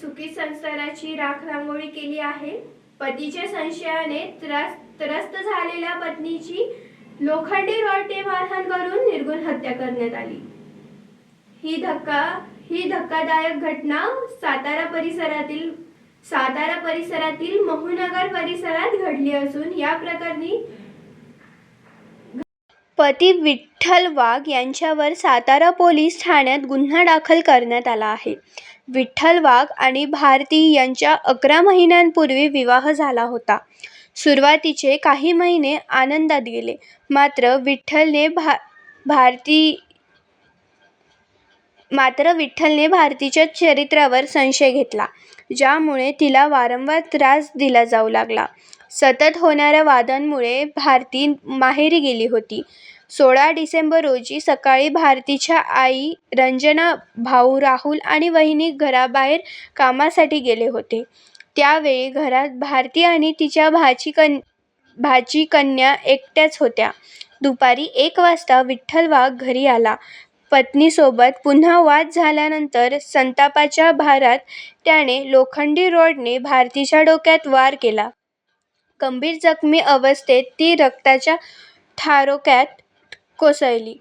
सुखी संसाराची राखरांगोळी केली आहे. पतीच्या संशयाने त्रास त्रस्त झालेल्या पत्नीची लोखंडी रॉडने मारहाण करून निर्गुण हत्या करण्यात आली. ही धक्का ही धक्कादायक घटना सातारा परिसरातील सातारा परिसरातील महुनगर परिसरात घडली असून या प्रकरणी पती विठ्ठल वाघ यांच्यावर सातारा पोलीस ठाण्यात गुन्हा दाखल करण्यात आला आहे. विठ्ठल वाघ आणि भारती यांचा अकरा महिन्यांपूर्वी विवाह झाला होता. सुरुवातीचे काही महिने आनंदात गेले. मात्र विठ्ठलने भा भारती मात्र विठ्ठलने भारतीच्या चरित्रावर संशय घेतला ज्यामुळे तिला वारंवार त्रास दिला जाऊ लागला. सतत होणाऱ्या वादांमुळे भारती माहेरी गेली होती. सोळा डिसेंबर रोजी सकाळी भारतीच्या आई रंजना भाऊ राहुल आणि वहिनी घराबाहेर कामासाठी गेले होते. त्यावेळी घरात भारती आणि तिच्या भाची कन भाची कन्या एकट्याच होत्या. दुपारी एक वाजता विठ्ठल वाघ घरी आला. पत्नीसोबत पुन्हा वाद झाल्यानंतर संतापाच्या भारात त्याने लोखंडी रॉडने भारतीच्या डोक्यात वार केला. गंभीर जखमी अवस्थेत ती रक्ताच्या थारोक्यात कोसळली.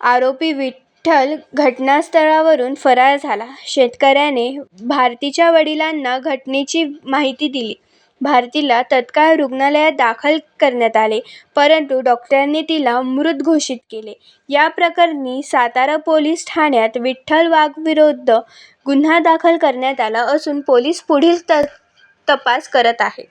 आरोपी विठ्ठल घटनास्थळावरून फरार झाला. शेतकऱ्याने भारतीच्या वडिलांना घटनेची माहिती दिली. भारतीला तत्काळ रुग्णालयात दाखल करण्यात आले परंतु डॉक्टरांनी तिला मृत घोषित केले. या प्रकरणी सातारा पोलीस ठाण्यात विठ्ठल वाघविरुद्ध गुन्हा दाखल करण्यात आला असून पोलीस पुढील त तपास करत आहेत.